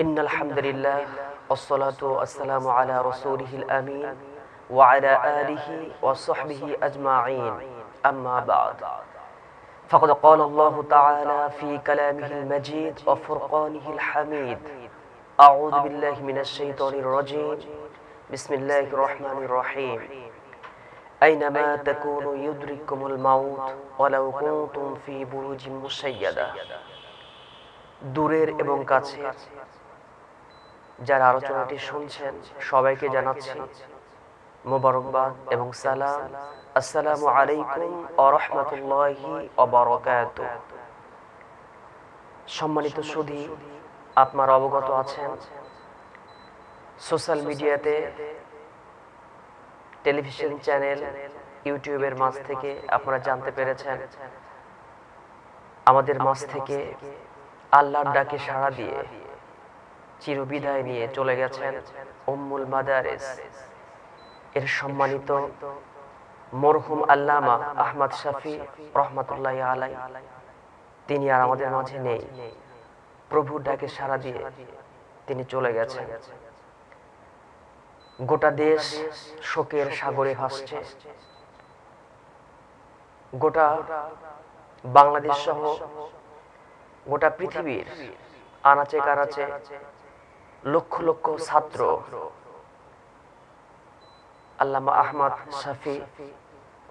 إن الحمد لله والصلاة والسلام على رسوله الأمين وعلى آله وصحبه أجمعين أما بعد فقد قال الله تعالى في كلامه المجيد وفرقانه الحميد أعوذ بالله من الشيطان الرجيم بسم الله الرحمن الرحيم أينما تكونوا يدرككم الموت ولو كنتم في بروج مشيدة দূরের এবং কাছে যারা আলোচনাটি শুনছেন, সবাইকে জানাচ্ছি মোবারকবাদ এবং সালাম। আসসালামু আলাইকুম আরহামতুল্লাহি অবরকাত সম্মানিত সুধী, আপনার অবগত আছেন সোশ্যাল মিডিয়াতে, টেলিভিশন চ্যানেল, ইউটিউবের মাঝ থেকে আপনারা জানতে পেরেছেন, আমাদের মাঝ থেকে আল্লাহর ডাকে সাড়া দিয়ে চিরবিদায় নিয়ে চলে গেছেন উম্মুল মাদারেস। এর সম্মানিত মরহুম আল্লামা আহমদ শাফি রহমতুল্লাহ আলাই তিনি আর আমাদের মাঝে নেই। প্রভুর ডাকে সাড়া দিয়ে তিনি চলে গেছেন। গোটা দেশ শোকের সাগরে ভাসছে। গোটা বাংলাদেশ সহ গোটা পৃথিবীর আনাচে কানাচে লক্ষ লক্ষ ছাত্র। আল্লামা আহমদ শাফি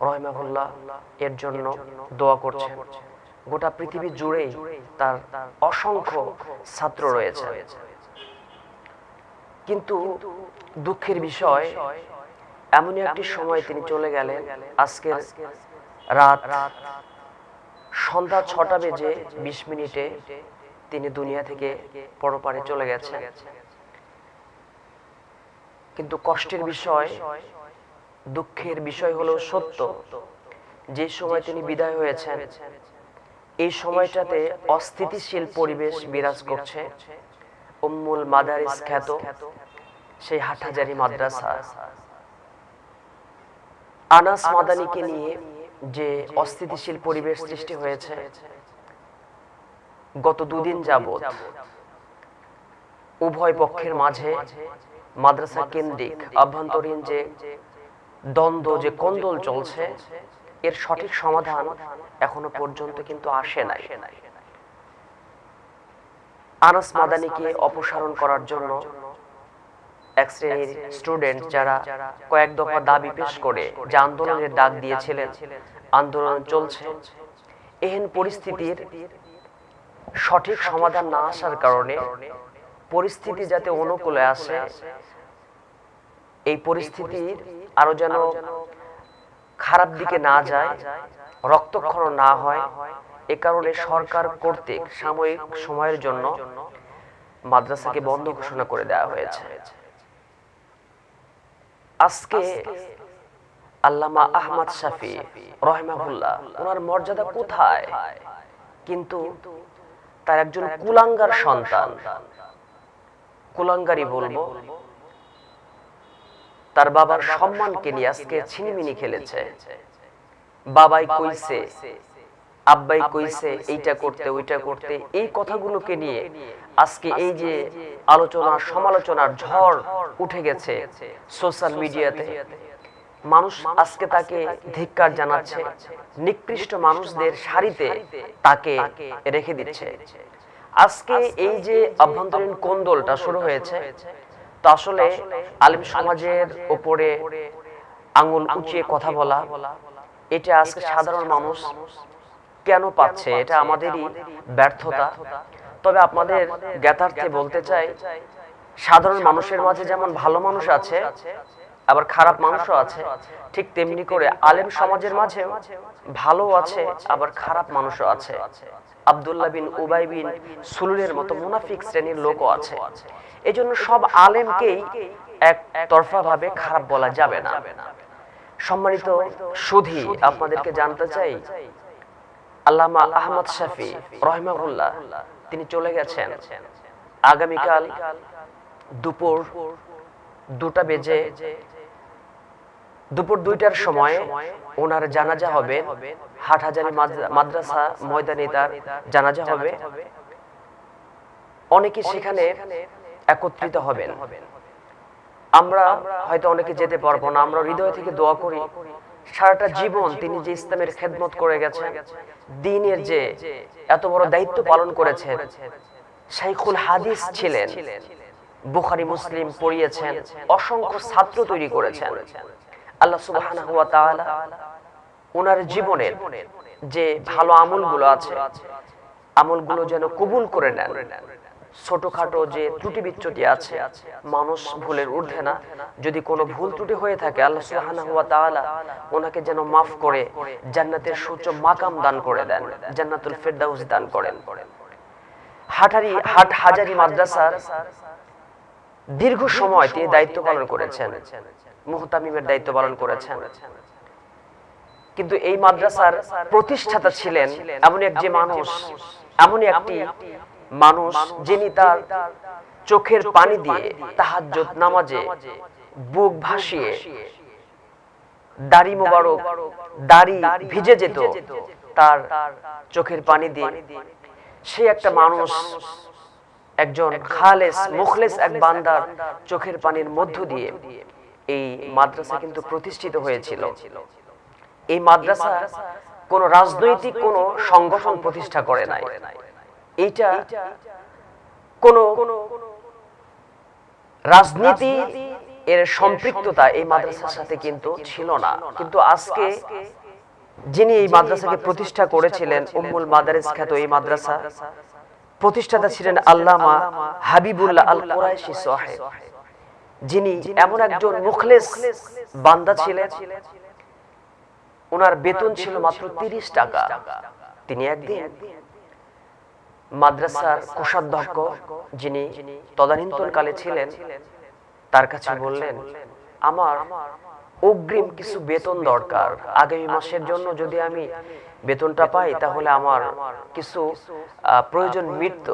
রহমাহুল্লাহ এর জন্য দোয়া করছেন। গোটা পৃথিবী জুড়েই তার অসংখ্য ছাত্র রয়েছে। কিন্তু দুঃখের বিষয়, এমনই একটি সময় তিনি চলে গেলেন। আজকের রাত সন্ধ্যা ছটা বেজে বিশ মিনিটে তিনি দুনিয়া থেকে পরপারে চলে গেছেন। কিন্তু কষ্টের বিষয়, দুঃখের বিষয় হলো সত্য। যে সময় তিনি বিদায় হয়েছেন, এই সময়টাতে অস্থিতিশীল পরিবেশ বিরাজ করছে। উম্মুল মাদারিস খ্যাত সেই হাটহাজারি মাদ্রাসা। আনাস মাদানিকে নিয়ে যে অস্থিতিশীল পরিবেশ সৃষ্টি হয়েছে, গত দুদিন যাবৎ উভয় পক্ষের মাঝে মাদ্রাসা কেন্দ্রিক আভ্যন্তরীণ যে দ্বন্দ্ব যে কন্দল চলছে এর সঠিক সমাধান এখনও পর্যন্ত কিন্তু আসে নাই। আনাস মাদানিকে অপসারণ করার জন্য এক শ্রেণির স্টুডেন্ট যারা কয়েক দফা দাবি পেশ করে যে আন্দোলনের ডাক দিয়েছিলেন আন্দোলন চলছে। এহেন পরিস্থিতির সঠিক সমাধান না আসার কারণে পরিস্থিতি যাতে অনুকূলে আসে এই পরিস্থিতির আরও যেন খারাপ দিকে না যায় রক্তক্ষরণ না হয় এ কারণে সরকার কর্তৃক সাময়িক সময়ের জন্য মাদ্রাসাকে বন্ধ ঘোষণা করে দেওয়া হয়েছে। আজকে আল্লামা আহমদ শাফি রহমাহুল্লাহ ওনার মর্যাদা কোথায়? কিন্তু তার একজন কুলাঙ্গার সন্তান। কুলাঙ্গারি বলব। তার বাবার সম্মানকে নিয়ে আজকে ছিনিমিনি খেলেছে। বাবাই কইছে, আব্বাই কইছে, এইটা করতে, ওইটা করতে। এই কথাগুলোকে নিয়ে আজকে এই যে আলোচনা, সমালোচনার ঝড় উঠে গেছে সোশ্যাল মিডিয়াতে। মানুষ আজকে তাকে ধিক্কার জানাচ্ছে, নিকৃষ্ট মানুষদের সারিতে তাকে রেখে দিচ্ছে। আজকে এই যে আভ্যন্তরীণ কোন্দলটা শুরু হয়েছে আসলে আলিম সমাজের উপরে আঙুল উঁচিয়ে কথা বলা, এটা আজকে সাধারণ মানুষ কেন পাচ্ছে? এটা আমাদেরই ব্যর্থতা। তবে আপনাদের জ্ঞাতার্থে বলতে চাই, সাধারণ মানুষের মাঝে যেমন ভালো মানুষ আছে, আবার খারাপ মানুষও আছে, ঠিক তেমনি করে আলেম সমাজের মাঝে ভালো আছে, আবার খারাপ মানুষও আছে। আবদুল্লাহ বিন উবাই বিন সুলুলের মতো মুনাফিক শ্রেণির লোকও আছে। এজন্য সব আলেমকেই এক তরফা ভাবে খারাপ বলা যাবে না। সম্মানিত সুধী, আপনাদেরকে জানতে চাই, আল্লামা আহমদ শাফি রহমাহুল্লাহ, তিনি চলে গেছেন। আগামীকাল দুপুর দুটা বেজে দুপুর দুইটার সময় ওনার জানাজা হবে হাটহাজারি মাদ্রাসা ময়দানে তার জানাজা হবে। অনেকে সেখানে একত্রিত হবেন। আমরা হয়তো অনেকে যেতে পারব না আমরা হৃদয় থেকে দোয়া করি। সারাটা জীবন তিনি যে ইসলামের খেদমত করে গেছেন দিনের যে এত বড় দায়িত্ব পালন করেছেন শাইখুল হাদিস ছিলেন। বুখারি মুসলিম পড়িয়েছেন। অসংখ্য ছাত্র তৈরি করেছেন। আল্লাহ তাআলা ওনার জীবনের যে ভালো আমলগুলো আছে, আমলগুলো যেন কবুল করে নেন। ছোটখাটো যে ত্রুটি বিচ্যুতি আছে, মানুষ ভুলের ঊর্ধ্বে না। যদি কোনো ভুল ত্রুটি হয়ে থাকে, আল্লাহ সুবহানাহু ওয়া তাআলা ওনাকে যেন মাফ করে, জান্নাতের সুউচ্চ মাকাম দান করে দেন, জান্নাতুল ফেরদাউস দান করেন। হাটারি হাট হাজারি মাদ্রাসার দীর্ঘ সময় তিনি দায়িত্ব পালন করেছেন। মুহতামিমের দায়িত্ব পালন করেছেন। কিন্তু এই মাদ্রাসার প্রতিষ্ঠাতা ছিলেন এমন এক যে মানুষ, এমন একটি মানুষ যিনি তার চোখের পানি দিয়ে তাহাজ্জুদ নামাজে বুক ভাসিয়ে দাড়ি মোবারক, দাড়ি ভিজে যেত, তার চোখের পানি দিয়ে। সে একটা মানুষ, একজন খালেস, মুখলেস এক বান্দার চোখের পানির মধ্য দিয়ে এই মাদ্রাসা কিন্তু প্রতিষ্ঠিত হয়েছিল। এই মাদ্রাসা কোন রাজনৈতিক কোন সংগঠন প্রতিষ্ঠা করে নাই। এইটা কোন রাজনীতি এর সম্পৃক্ততা এই মাদ্রাসার সাথে কিন্তু ছিল না। কিন্তু আজকে যিনি এই মাদ্রাসাকে প্রতিষ্ঠা করেছিলেন উম্মুল মাদারিস খ্যাত এই মাদ্রাসা প্রতিষ্ঠাতা ছিলেন আল্লামা হাবিবুল্লাহ আল কুরাইশি সাহেব। যিনি এমন একজন মুখলেস বান্দা ছিলেন। ওনার বেতন ছিল মাত্র তিরিশ টাকা। তিনি একদিন মাদ্রাসার কোষাধ্যক্ষ যিনি তদানীন্তন কালে ছিলেন তার কাছে বললেন আমার অগ্রিম কিছু বেতন দরকার। আগামী মাসের জন্য যদি আমি বেতনটা পাই তাহলে আমার কিছু প্রয়োজন মিটত।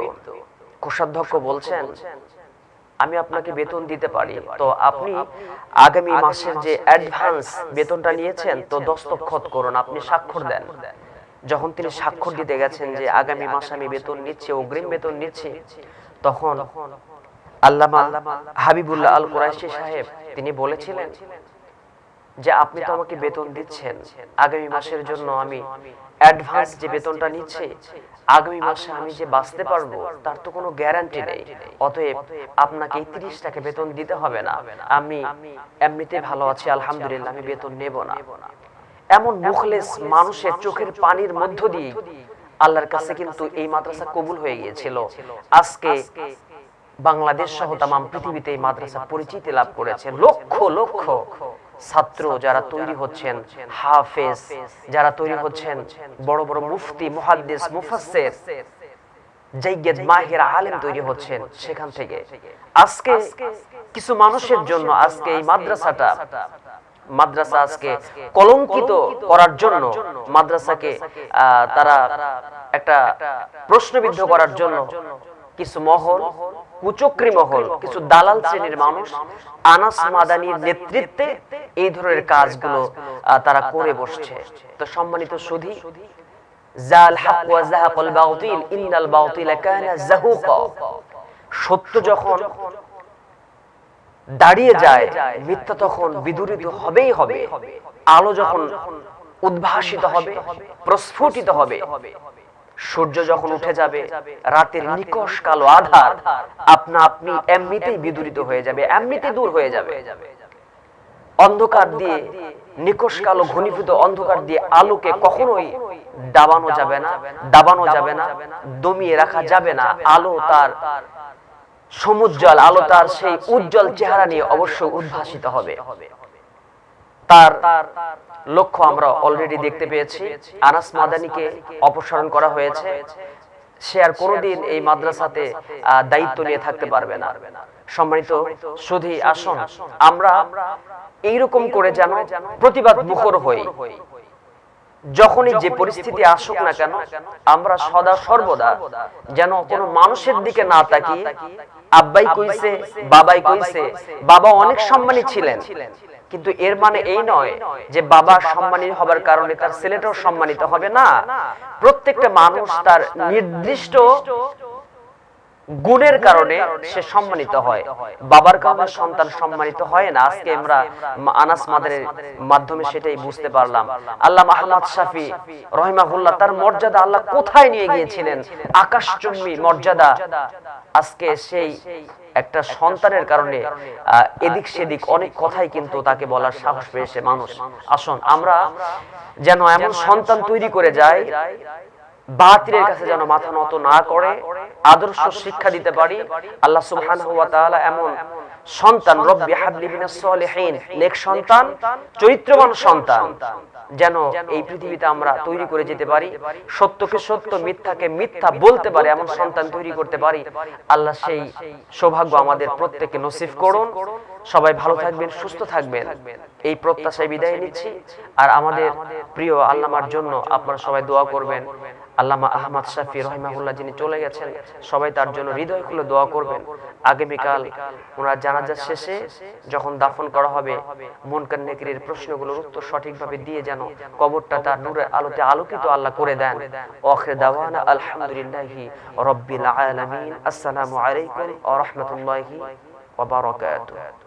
কোষাধ্যক্ষ বলছেন আমি আপনাকে বেতন দিতে পারি। তো আপনি আগামী মাসের যে অ্যাডভান্স বেতনটা নিয়েছেন তো দস্তখত করুন। আপনি স্বাক্ষর দেন। যখন তিনি স্বাক্ষর দিতে গেছেন যে আগামী মাসে আমি বেতন নিচ্ছি অগ্রিম বেতন নিচ্ছি তখন আল্লামা হাবিবুল্লাহ আল কুরাইশি সাহেব তিনি বলেছিলেন যে আপনি তো আমাকে বেতন দিচ্ছেন। আগামী মাসের জন্য আমি অ্যাডভান্স যে বেতনটা নিচ্ছি আগামী মাসে আমি যে বাঁচতে পারব তার তো কোনো গ্যারান্টি নেই। অতএব আপনাকে তিরিশ টাকা বেতন দিতে হবে না। আমি এমনিতে ভালো আছি আলহামদুলিল্লাহ আমি বেতন নেব না। এমন মুখলেস মানুষের চোখের পানির মধ্য দিয়ে আল্লাহর কাছে কিন্তু এই মাদ্রাসা কবুল হয়ে গিয়েছিল। আজকে বাংলাদেশ সহ তাম পৃথিবীতে এই মাদ্রাসা পরিচিতি লাভ করেছে। লক্ষ লক্ষ ছাত্র যারা তৈরি হচ্ছেন হাফেজ যারা তৈরি হচ্ছেন বড় বড় মুফতি মুহাদ্দিস মুফাসসির জাইয়্যিদ মাহির আলেম তৈরি হচ্ছেন সেখান থেকে। আজকে কিছু মানুষের জন্য আজকে এই মাদ্রাসাটা মাদ্রাসা আজকে কলঙ্কিত করার জন্য মাদ্রাসাকে আহ, তারা একটা প্রশ্নবিদ্ধ করার জন্য কিছু মহল কুচক্রি মহল কিছু দালাল শ্রেণির মানুষ আনাস মাদানির নেতৃত্বে এই ধরনের কাজগুলো তারা করে বসছে। তো সম্মানিত সুধী সত্য যখন দাঁড়িয়ে যায় মিথ্যা তখন বিদূরিত হবেই হবে। আলো যখন উদ্ভাসিত হবে। প্রস্ফুটিত হবে। সূর্য যখন উঠে যাবে রাতের নিকশ কালো আধার আপনা আপনি এমনিতেই বিদূরিত হয়ে যাবে এমনিতেই দূর হয়ে যাবে। অন্ধকার দিয়ে নিকশ কালো ঘনীভূত অন্ধকার দিয়ে আলোকে কখনোই দাবানো যাবে না দাবানো যাবে না দমিয়ে রাখা যাবে না আলো তার সমুজ্জ্বল আলো তার সেই উজ্জ্বল চেহারা নিয়ে অবশ্যই উদ্ভাসিত হবে। তার লক্ষ্য আমরা অলরেডি দেখতে পেয়েছি। আনাস মাদানিকে অপসারণ করা হয়েছে। সে আর কোনোদিন এই মাদ্রাসাতে দায়িত্ব নিয়ে থাকতে পারবে না। সম্মানিত সুধী আসন, আমরা এইরকম করে যেন প্রতিবাদ মুখর হই। যখনই যে পরিস্থিতি আসুক না কেন, আমরা সদা সর্বদা যেন কোনো মানুষের দিকে না তাকিয়ে আব্বাই কইছে, বাবাই কইছে, বাবা অনেক সম্মানী ছিলেন। কিন্তু এর মানে এই নয় যে বাবা সম্মানিত হবার কারণে তার ছেলেটাও সম্মানিত হবে না। প্রত্যেকটা মানুষ তার নির্দিষ্ট গুণের কারণে সে সম্মানিত হয়। বাবার কারণে সন্তান সম্মানিত হয় না। আজকে আমরা আনাস মাদের মাধ্যমে সেটাই বুঝতে পারলাম। আল্লাহ আহমদ শাফি রহিমাহুল্লাহ তার মর্যাদা আল্লাহ কোথায় নিয়ে গিয়েছিলেন? আকাশচুম্বী মর্যাদা। আজকে সেই একটা সন্তানের কারণে এদিক সেদিক অনেক কথাই কিন্তু তাকে বলার সাহস পেয়েছে মানুষ। আসুন আমরা যেন এমন সন্তান তৈরি করে যাই। বাতিলের কাছে যেন মাথা নত না করে, আদর্শ শিক্ষা দিতে পারি, আল্লাহ সুবহানাহু ওয়া তাআলা এমন সন্তান, রব্বি হাবলি মিনাস সন্তান, চরিত্রবান সন্তান, যেন এই পৃথিবীতে আমরা তৈরি করে যেতে পারি, সত্যকে সত্য, মিথ্যাকে মিথ্যা বলতে পারে, এমন সন্তান তৈরি করতে পারি, আল্লাহ সেই সৌভাগ্য আমাদের প্রত্যেককে নসিব করুন। সবাই ভালো থাকবেন, সুস্থ থাকবেন। এই প্রত্যাশায় বিদায় নিচ্ছি। আর আমাদের প্রিয় আল্লামার জন্য আপনারা সবাই দোয়া করবেন। আল্লামা আহমদ শাফি রহিমাহুল্লাহ যিনি চলে গেছেন, সবাই তার জন্য হৃদয় খুলে দোয়া করবেন। আগামীকাল ওনার জানাজার শেষে যখন দাফন করা হবে মনকান নেকিরের প্রশ্নগুলোর উত্তর সঠিকভাবে দিয়ে যেন কবরটা তার নূরের আলোতে আলোকিত আল্লাহ করে দেন। ওয়াখির দাওয়ানা আলহামদুলিল্লাহি রাব্বিল আলামিন। আসসালামু আলাইকুম ওয়া রাহমাতুল্লাহি ওয়া বারাকাতুহু।